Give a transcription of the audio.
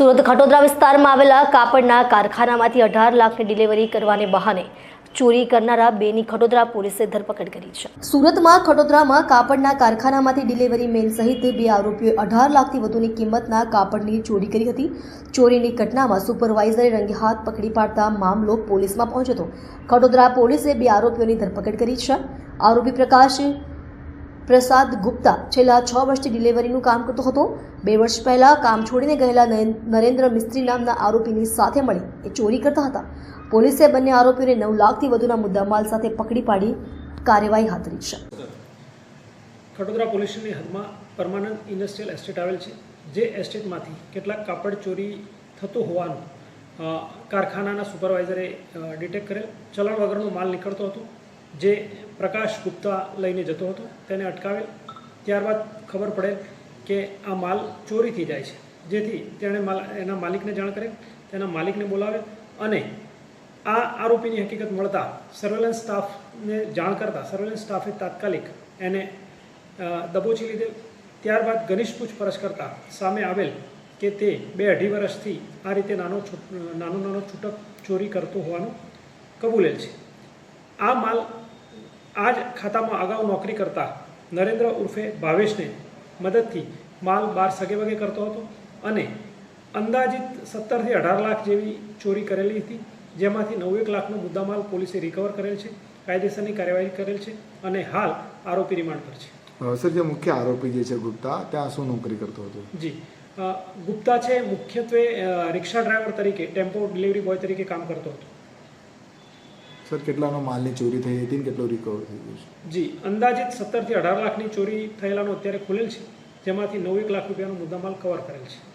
સુરત ખટોદરા વિસ્તારમાં આવેલા કાપડના કારખાનામાંથી અઢાર લાખની ડિલિવરી કરવાને બહાને ચોરી કરનારા બેની ખટોદરા પોલીસે ધરપકડ કરી છે. સુરતમાં ખટોદરામાં કાપડના કારખાનામાંથી ડિલિવરી મેન સહિત બે આરોપીઓએ અઢાર લાખથી વધુની કિંમતના કાપડની ચોરી કરી હતી. ચોરીની ઘટનામાં સુપરવાઇઝરે રંગે હાથ પકડી પાડતા મામલો પોલીસમાં પહોંચ્યો હતો. ખટોદરા પોલીસે બે આરોપીઓની ધરપકડ કરી છે. આરોપી પ્રકાશ પ્રસાદ ગુપ્તા છેલ્લા છ વર્ષથી ડિલિવરીનું કામ કરતો હતો. બે વર્ષ પહેલા કામ છોડીને ગયેલા નરેન- નરેન્દ્ર મિસ્ત્રી નામના આરોપીની સાથે મળી એ ચોરી કરતા હતા. પોલીસે બંને આરોપીઓને નવ લાખથી વધુના મુદ્દામાલ સાથે પકડી પાડી કાર્યવાહી હાથ ધરી છે. ખડોદરા પોલીસની હદમાં પરમાનન્ટ ઇન્ડસ્ટ્રીયલ એસ્ટેટ આવેલ છે, જે એસ્ટેટમાંથી કેટલાક કાપડ ચોરી થતું હોવાનું કારખાનાના સુપરવાઇઝરે ડિટેક્ટ કરેલ. ચલણ વગરનો માલ નીકળતો હતો. જે પ્રકાશ ગુપ્તા લઈને જતો હતો, તેને અટકાવેલ ત્યારબાદ ખબર પડેલ કે આ માલ ચોરીથી જાય છે. જેથી તેણે માલ, એના માલિકને જાણ કરેલ તેના માલિકને બોલાવે અને આ આરોપીની હકીકત મળતા સર્વેલન્સ સ્ટાફને જાણ કરતા, સર્વેલન્સ સ્ટાફે તાત્કાલિક એને દબોચી લીધેલ ત્યારબાદ ઘનિષ્ઠ પૂછપરછ કરતા સામે આવેલ કે તે બે અઢી વર્ષથી આ રીતે નાનો નાનો નાનો છૂટક ચોરી કરતો હોવાનું કબૂલેલ છે. આ માલ આ જ ખાતામાં અગાઉ નોકરી કરતા નરેન્દ્ર ઉર્ફે ભાવેશને મદદથી માલ બાર સગે વગે કરતો હતો અને અંદાજિત સત્તરથી અઢાર લાખ જેવી ચોરી કરેલી હતી જેમાંથી નવ એક લાખનો મુદ્દામાલ પોલીસે રિકવર કરેલ છે કાયદેસરની કાર્યવાહી કરેલ છે અને હાલ આરોપી રિમાન્ડ પર છે. સર જે મુખ્ય આરોપી જે છે ગુપ્તા ત્યાં શું નોકરી કરતો હતો? જી. ગુપ્તા છે મુખ્યત્વે રિક્ષા ડ્રાઈવર તરીકે ટેમ્પો ડિલિવરી બોય તરીકે કામ કરતો હતો. સર, કેટલાનો માલની ચોરી થઈ હતી કેટલો રિકવર થઈ ગયો છે? જી, અંદાજિત સત્તરથી અઢાર લાખની ચોરી થયેલાનો અત્યારે ખુલેલ છે, જેમાંથી નવેક લાખ રૂપિયાનો મુદ્દામાલ કવર કરેલ છે.